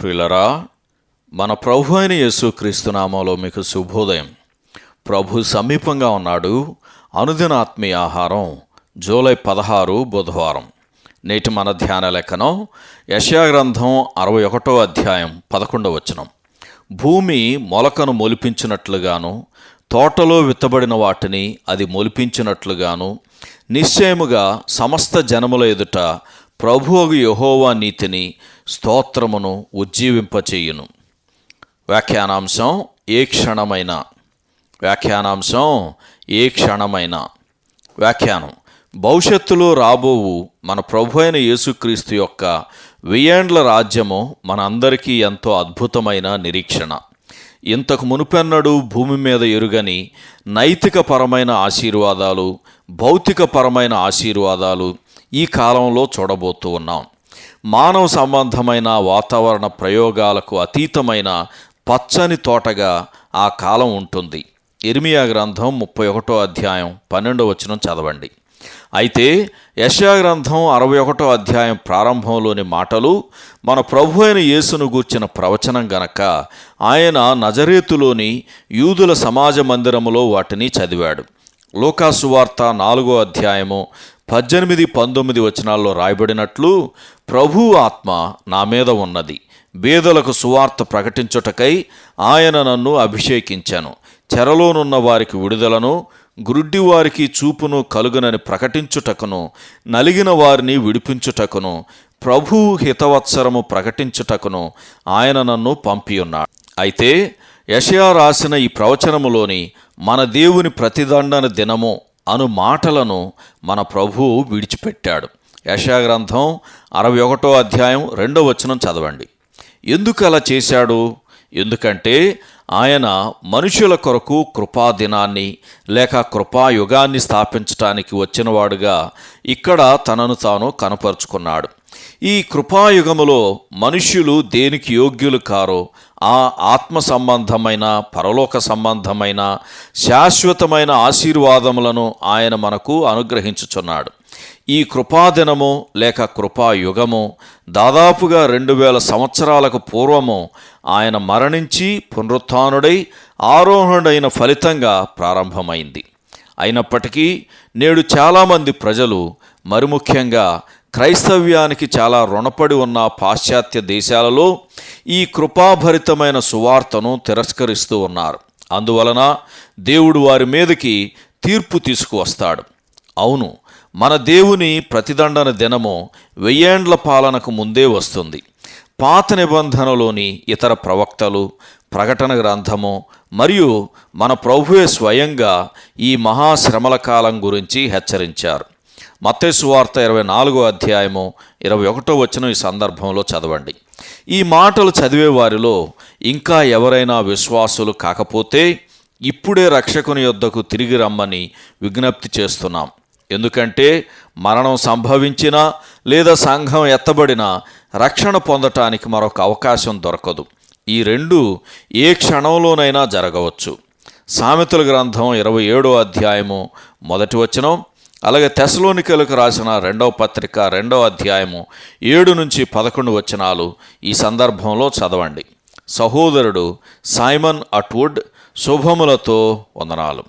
ప్రియులరా మన ప్రభు అయిన యేసుక్రీస్తు నామంలో మీకు శుభోదయం. ప్రభు సమీపంగా ఉన్నాడు. అనుదిన ఆత్మీయ ఆహారం జూలై పదహారు బుధవారం. నేటి మన ధ్యాన లెక్కనం యశాగ్రంథం అరవై ఒకటో అధ్యాయం పదకొండవ వచనం. భూమి మొలకను మొలిపించినట్లుగాను తోటలో విత్తబడిన వాటిని అది మొలిపించినట్లుగాను నిశ్చయముగా సమస్త జనముల ఎదుట ప్రభువు యహోవా నీతిని స్తోత్రమును ఉజ్జీవింపచేయును. వ్యాఖ్యానాంశం ఏ క్షణమైన. వ్యాఖ్యానాంశం ఏ క్షణమైన. వ్యాఖ్యానం భవిష్యత్తులో రాబోవు మన ప్రభు అయిన యేసుక్రీస్తు యొక్క వెయ్యేండ్ల రాజ్యము మనందరికీ ఎంతో అద్భుతమైన నిరీక్షణ. ఇంతకు మునుపెన్నడూ భూమి మీద ఎరుగని నైతికపరమైన ఆశీర్వాదాలు భౌతికపరమైన ఆశీర్వాదాలు ఈ కాలంలో చూడబోతూ ఉన్నాం. మానవ సంబంధమైన వాతావరణ ప్రయోగాలకు అతీతమైన పచ్చని తోటగా ఆ కాలం ఉంటుంది. ఇర్మియా గ్రంథం ముప్పై ఒకటో అధ్యాయం పన్నెండో వచనం చదవండి. అయితే యశా గ్రంథం అరవై ఒకటో అధ్యాయం ప్రారంభంలోని మాటలు మన ప్రభు అయిన యేసును గూర్చిన ప్రవచనం గనక ఆయన నజరేతులోని యూదుల సమాజ మందిరములో వాటిని చదివాడు. లోకాసువార్త నాలుగో అధ్యాయము పద్దెనిమిది పంతొమ్మిది వచనాల్లో రాయబడినట్లు ప్రభు ఆత్మ నా మీద ఉన్నది. బేదలకు సువార్త ప్రకటించుటకై ఆయన నన్ను అభిషేకించాను. చెరలోనున్న వారికి విడుదలను గురుడ్డి వారికి చూపును కలుగునని ప్రకటించుటకును నలిగిన వారిని విడిపించుటకును ప్రభు హితవత్సరము ప్రకటించుటకును ఆయన నన్ను పంపియున్నాడు. అయితే యషయా రాసిన ఈ ప్రవచనములోని మన దేవుని ప్రతిదండన దినము అను మాటలను మన ప్రభువు విడిచిపెట్టాడు. యషయా గ్రంథం అరవై ఒకటో అధ్యాయం రెండో వచనం చదవండి. ఎందుకు అలా చేశాడు? ఎందుకంటే ఆయన మనుషుల కొరకు కృపాదినాన్ని లేక కృపాయుగాన్ని స్థాపించటానికి వచ్చినవాడుగా ఇక్కడ తనను తాను కనపరుచుకున్నాడు. ఈ కృపాయుగములో మనుష్యులు దేనికి యోగ్యులు కారో ఆ ఆత్మ సంబంధమైన పరలోక సంబంధమైన శాశ్వతమైన ఆశీర్వాదములను ఆయన మనకు అనుగ్రహించుచున్నాడు. ఈ కృపాదినము లేక కృపాయుగము దాదాపుగా రెండు వేల సంవత్సరాలకు పూర్వము ఆయన మరణించి పునరుత్డై ఆరోహణుడైన ఫలితంగా ప్రారంభమైంది. అయినప్పటికీ నేడు చాలామంది ప్రజలు మరి ముఖ్యంగా క్రైస్తవ్యానికి చాలా రుణపడి ఉన్న పాశ్చాత్య దేశాలలో ఈ కృపాభరితమైన సువార్తను తిరస్కరిస్తూ ఉన్నారు. అందువలన దేవుడు వారి మీదకి తీర్పు తీసుకువస్తాడు. అవును మన దేవుని ప్రతిదండన దినము వెయ్యేండ్ల పాలనకు ముందే వస్తుంది. పాత నిబంధనలోని ఇతర ప్రవక్తలు ప్రకటన గ్రంథము మరియు మన ప్రభువే స్వయంగా ఈ మహాశ్రమల కాలం గురించి హెచ్చరించారు. మత్తేసు వార్త ఇరవై నాలుగో అధ్యాయము ఇరవై ఒకటో వచ్చిన ఈ సందర్భంలో చదవండి. ఈ మాటలు చదివే వారిలో ఇంకా ఎవరైనా విశ్వాసులు కాకపోతే ఇప్పుడే రక్షకుని యొద్దకు తిరిగి రమ్మని విజ్ఞప్తి చేస్తున్నాం. ఎందుకంటే మరణం సంభవించినా లేదా సంఘం ఎత్తబడినా రక్షణ పొందటానికి మరొక అవకాశం దొరకదు. ఈ రెండు ఏ క్షణంలోనైనా జరగవచ్చు. సామెతల గ్రంథం ఇరవై ఏడో అధ్యాయము మొదటి వచనం అలాగే తెసలోనికలకు రాసిన రెండవ పత్రిక రెండవ అధ్యాయము ఏడు నుంచి పదకొండు వచనాలు ఈ సందర్భంలో చదవండి. సహోదరుడు సైమన్ అట్వుడ్ శుభములతో వందనాలు.